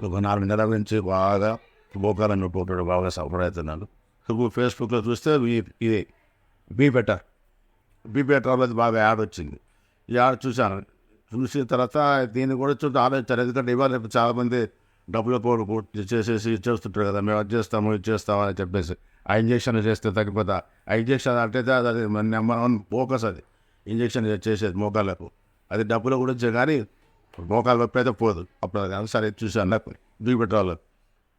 ఒక నాలుగు నెలల నుంచి బాగా మోకాలను పోతాడు బాగా సఫర్ అవుతున్నాను ఇప్పుడు ఫేస్బుక్లో చూస్తే ఇది బీ బెటర్ బీ బెటర్ అనేది బాగా యాడ్ వచ్చింది యాడ్ చూశాను చూసిన తర్వాత దీన్ని కూడా చూసి ఆలోచించారు ఎందుకంటే ఇవాళ చాలామంది డబ్బులు కోరు కోరు చేసేసి చేస్తుంటారు కదా మేము అది చేస్తాము ఇది చేస్తాము అని చెప్పేసి ఆ ఇంజక్షన్ చేస్తే తగ్గిపోతా ఆ ఇంజక్షన్ అంటే అది- మన నెంబర్ వన్ ఫోకస్ అది ఇంజక్షన్ చేసేది మోకాళ్ళకు అది డబ్బులు కూడా కానీ మోకాలు నొప్పి అయితే పోదు అప్పుడు అది సరే చూశాను నాకు బీ బెటర్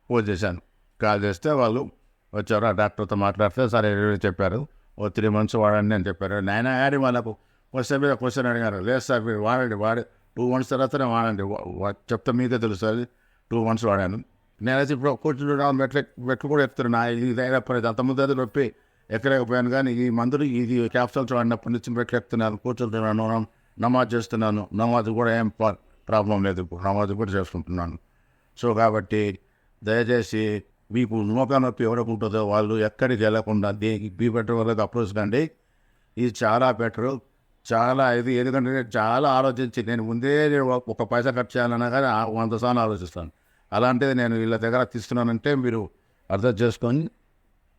ఫోన్ చేశాను కాల్ చేస్తే వాళ్ళు వచ్చారు ఆ డాక్టర్తో మాట్లాడితే సరే చెప్పారు ఓ త్రీ మంత్స్ వాడండి అని చెప్పారు నాయన యాడి వాళ్ళకు క్వశ్చన్ మీద క్వశ్చన్ అడిగారు లేదు సార్ మీరు వాడండి వాడి టూ మంత్స్ తర్వాతనే వాడండి చెప్తే మీకే తెలుస్తుంది టూ మంత్స్ వాడాను నేనైతే ఇప్పుడు కూర్చుంటున్నాను మెట్లు మెట్లు కూడా ఎక్కుతున్నా ఇది అయినప్పుడు అంతకుముందు అది నొప్పి ఎక్కలేకపోయాను కానీ ఈ మందులు ఇది క్యాప్సూల్స్ వాడినప్పటి నుంచి మెట్లు ఎక్కుతున్నాను కూర్చుంటున్నాను నమాజ్ చేస్తున్నాను నమాజ్ కూడా ఏం ప్రాబ్లం లేదు. నమోదు కూడా చేసుకుంటున్నాను. సో కాబట్టి దయచేసి మీకు నూక నొప్పి ఎవరికి ఉంటుందో వాళ్ళు ఎక్కడికి వెళ్ళకుండా దీనికి బీ బెటర్ వాళ్ళకి అప్రోచ్ కండి. ఇది చాలా బెటర్. చాలా ఇది ఎందుకంటే నేను చాలా ఆలోచించి నేను ముందే నేను ఒక- పైసా ఖర్చు చేయాలన్నా కానీ వంద సార్లు ఆలోచిస్తాను. అలాంటిది నేను వీళ్ళ దగ్గర తీసుకున్నానంటే మీరు అర్థం చేసుకొని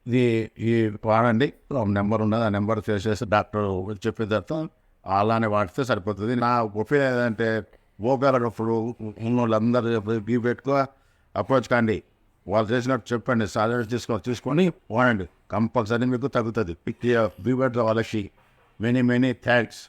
ఇది ఈ వాడండి. నెంబర్ ఉన్నది ఆ నెంబర్ చేసేసి డాక్టర్ చెప్పిన తర్వాత అలానే వాడితే సరిపోతుంది. నా ఒపీనియన్ ఏంటంటే ఓగారప్పుడు ఉన్న వాళ్ళందరూ బీ పెట్టుకో అప్రోచ్ కండి. వాళ్ళు చేసినట్టు చెప్పండి సాలరీ తీసుకో తీసుకొని వాడండి. కంపల్సరీ మీకు తగ్గుతుంది. బీ బెటర్ వాళ్ళకి మెనీ మెనీ థ్యాంక్స్